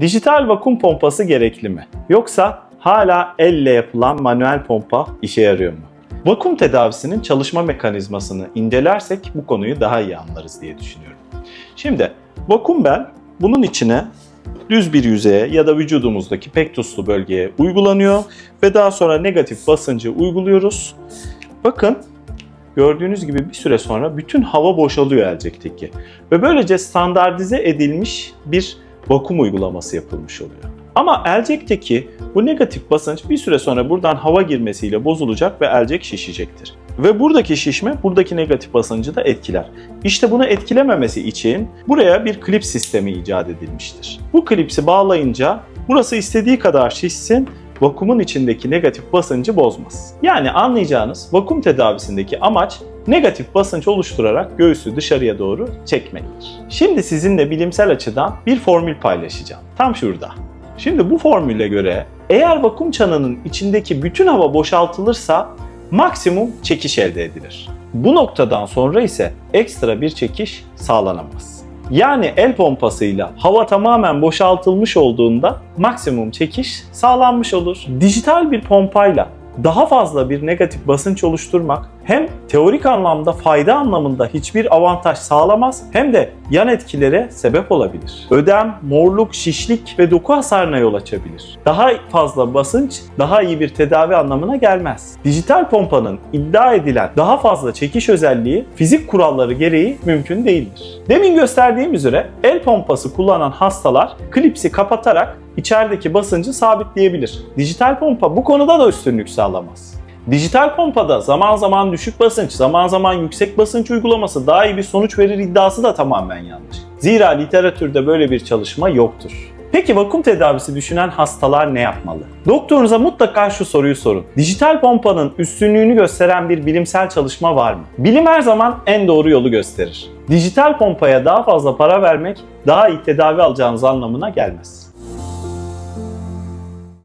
Dijital vakum pompası gerekli mi? Yoksa hala elle yapılan manuel pompa işe yarıyor mu? Vakum tedavisinin çalışma mekanizmasını incelersek bu konuyu daha iyi anlarız diye düşünüyorum. Şimdi vakum bel bunun içine düz bir yüzeye ya da vücudumuzdaki pektuslu bölgeye uygulanıyor ve daha sonra negatif basıncı uyguluyoruz. Bakın gördüğünüz gibi bir süre sonra bütün hava boşalıyor elcekteki ve böylece standartize edilmiş bir vakum uygulaması yapılmış oluyor. Ama elcekteki bu negatif basınç bir süre sonra buradan hava girmesiyle bozulacak ve elcek şişecektir. Ve buradaki şişme buradaki negatif basıncı da etkiler. İşte bunu etkilememesi için buraya bir klip sistemi icat edilmiştir. Bu klipsi bağlayınca burası istediği kadar şişsin vakumun içindeki negatif basıncı bozmaz. Yani anlayacağınız vakum tedavisindeki amaç negatif basınç oluşturarak göğsü dışarıya doğru çekmektir. Şimdi sizinle bilimsel açıdan bir formül paylaşacağım. Tam şurada. Şimdi bu formüle göre eğer vakum çanının içindeki bütün hava boşaltılırsa maksimum çekiş elde edilir. Bu noktadan sonra ise ekstra bir çekiş sağlanamaz. Yani el pompasıyla hava tamamen boşaltılmış olduğunda maksimum çekiş sağlanmış olur. Dijital bir pompayla daha fazla bir negatif basınç oluşturmak hem teorik anlamda fayda anlamında hiçbir avantaj sağlamaz hem de yan etkilere sebep olabilir. Ödem, morluk, şişlik ve doku hasarına yol açabilir. Daha fazla basınç daha iyi bir tedavi anlamına gelmez. Dijital pompanın iddia edilen daha fazla çekiş özelliği fizik kuralları gereği mümkün değildir. Demin gösterdiğim üzere el pompası kullanan hastalar klipsi kapatarak içerideki basıncı sabitleyebilir. Dijital pompa bu konuda da üstünlük sağlamaz. Dijital pompada zaman zaman düşük basınç, zaman zaman yüksek basınç uygulaması daha iyi bir sonuç verir iddiası da tamamen yanlış. Zira literatürde böyle bir çalışma yoktur. Peki vakum tedavisi düşünen hastalar ne yapmalı? Doktorunuza mutlaka şu soruyu sorun. Dijital pompanın üstünlüğünü gösteren bir bilimsel çalışma var mı? Bilim her zaman en doğru yolu gösterir. Dijital pompaya daha fazla para vermek daha iyi tedavi alacağınız anlamına gelmez.